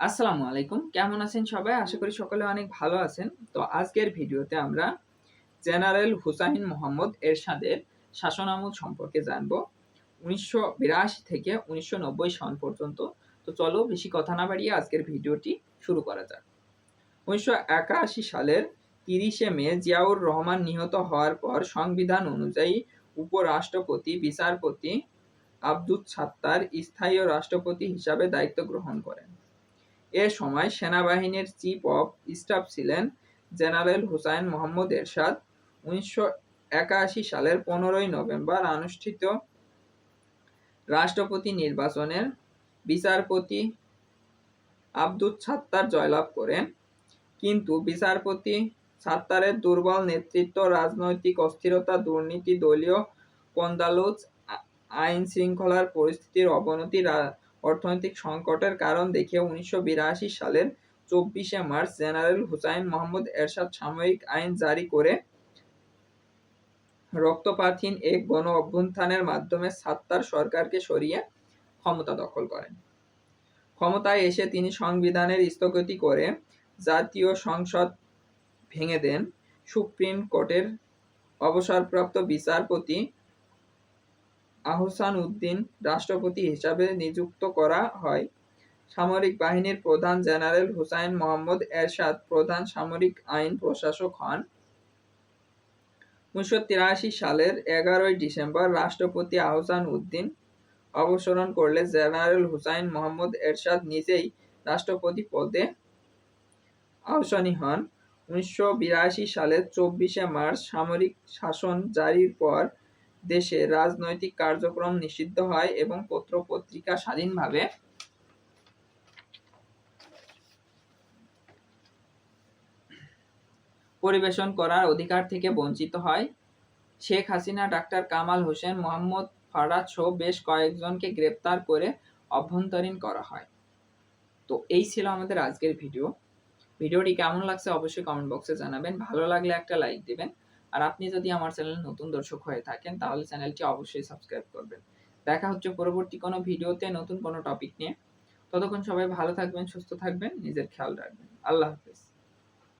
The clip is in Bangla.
আসসালামু আলাইকুম। কেমন আছেন সবাই? আশা করি সকলে অনেক ভালো আছেন। তো আজকের ভিডিওতে আমরা জেনারেল হুসাইন মোহাম্মদ এরশাদের শাসনামল সম্পর্কে জানব। উনিশশো বিরাশি থেকে উনিশশো নব্বই সন পর্যন্ত। তো চলো বেশি কথা না বাড়িয়ে আজকের ভিডিওটি শুরু করা যাক। উনিশশো একাশি সালের তিরিশে মে জিয়াউর রহমান নিহত হওয়ার পর সংবিধান অনুযায়ী উপরাষ্ট্রপতি, বিচারপতি আব্দুল সাত্তার স্থায়ী রাষ্ট্রপতি হিসাবে দায়িত্ব গ্রহণ করেন। এ সময় সেনাবাহিনীর চিফ অফ স্টাফ ছিলেন জেনারেল হুসাইন মোহাম্মদ এরশাদ। উনিশশো একাশি সালের পনেরোই নভেম্বর অনুষ্ঠিত রাষ্ট্রপতি নির্বাচনের বিচারপতি আব্দুল ছাত্তার জয়লাভ করেন। কিন্তু বিচারপতি ছাত্তারের দুর্বল নেতৃত্ব, রাজনৈতিক অস্থিরতা, দুর্নীতি, দলীয় কন্দালোচ আইন শৃঙ্খলার পরিস্থিতির অবনতি অর্থনৈতিক সংকটের কারণ দেখে উনিশশো সালের চব্বিশে মার্চ জেনারেল হুসাইন মোহাম্মদ এরশাদ সাময়িক আইন জারি করে রক্তপাতহীন এক গণ অভ্যুত্থানের মাধ্যমে সাত্তার সরকারকে সরিয়ে ক্ষমতা দখল করেন। ক্ষমতায় এসে তিনি সংবিধানের স্থগতি করে জাতীয় সংসদ ভেঙে দেন। সুপ্রিম কোর্টের অবসরপ্রাপ্ত বিচারপতি আহসান উদ্দিন রাষ্ট্রপতি হিসাবে নিযুক্ত করা হয়। সামরিক বাহিনীর প্রধান জেনারেল হুসাইন মোহাম্মদ এরশাদ প্রধান সামরিক আইন প্রশাসক হন। উনিশশো তিরাশি সালের এগারোই ডিসেম্বর রাষ্ট্রপতি আহসান উদ্দিন অবসরণ করলে জেনারেল হুসাইন মোহাম্মদ এরশাদ নিজেই রাষ্ট্রপতি পদে আহসানি হন। উনিশশো বিরাশি সালের চব্বিশে মার্চ সামরিক শাসন জারির পর দেশে রাজনৈতিক কার্যক্রম নিষিদ্ধ হয় এবং পত্র পত্রিকা স্বাধীনভাবে পরিবেশন করার অধিকার থেকে বঞ্চিত হয়। শেখ হাসিনা, ডাক্তার কামাল হোসেন, মোহাম্মদ ফারাদ সহ বেশ কয়েকজনকে গ্রেপ্তার করে অভ্যন্তরীণ করা হয়। তো এই ছিল আমাদের আজকের ভিডিও। ভিডিওটি কেমন লাগছে অবশ্যই কমেন্ট বক্সে জানাবেন। ভালো লাগলে একটা লাইক দিবেন। আর আপনি যদি আমার চ্যানেল নতুন দর্শক হয়ে থাকেন, তাহলে চ্যানেলটি অবশ্যই সাবস্ক্রাইব করবেন। দেখা হচ্ছে পরবর্তী কোনো ভিডিওতে নতুন কোনো টপিক নিয়ে। ততক্ষণ সবাই ভালো থাকবেন, সুস্থ থাকবেন, নিজের খেয়াল রাখবেন। আল্লাহ হাফিজ।